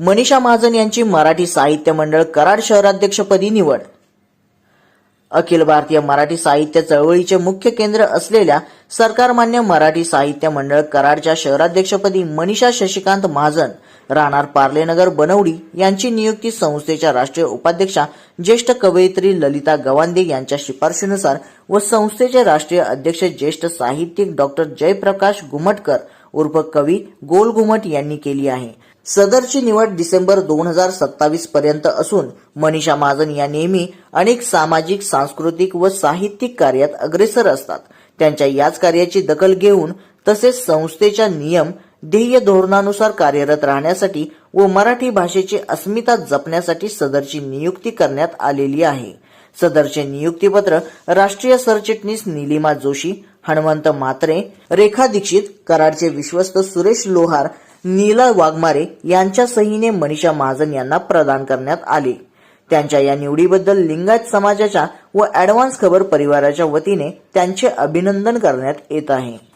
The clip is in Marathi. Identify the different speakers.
Speaker 1: मनीषा महाजन यांची मराठी साहित्य मंडळ कराड शहराध्यक्षपदी निवड. अखिल भारतीय मराठी साहित्य चळवळीचे मुख्य केंद्र असलेल्या सरकारमान्य मराठी साहित्य मंडळ कराडच्या शहराध्यक्षपदी मनीषा शशिकांत महाजन राहणार पार्लेनगर बनवडी यांची नियुक्ती संस्थेच्या राष्ट्रीय उपाध्यक्षा ज्येष्ठ कवयित्री ललिता गवांदे यांच्या शिफारशीनुसार व संस्थेचे राष्ट्रीय अध्यक्ष ज्येष्ठ साहित्यिक डॉक्टर जयप्रकाश घुमटकर उर्फ कवी गोलघुमट यांनी केली आहे. सदरची निवड डिसेंबर दोन हजार सत्तावीस पर्यंत असून मनीषा महाजन या नेहमी अनेक सामाजिक सांस्कृतिक व साहित्यिक कार्यात अग्रेसर असतात. त्यांच्या याच कार्याची दखल घेऊन तसेच संस्थेच्या नियम ध्येय धोरणानुसार कार्यरत राहण्यासाठी व मराठी भाषेची अस्मिता जपण्यासाठी सदरची नियुक्ती करण्यात आलेली आहे. सदरचे नियुक्तीपत्र राष्ट्रीय सरचिटणीस निलिमा जोशी हनुमंत म्हात्रे रेखा दीक्षित कराडचे विश्वस्त सुरेश लोहार नीला वाघमारे यांच्या सहीने मनीषा महाजन यांना प्रदान करण्यात आले. त्यांच्या या निवडीबद्दल लिंगायत समाजाच्या व ॲडव्हान्स खबर परिवाराच्या वतीने त्यांचे अभिनंदन करण्यात येत आहे.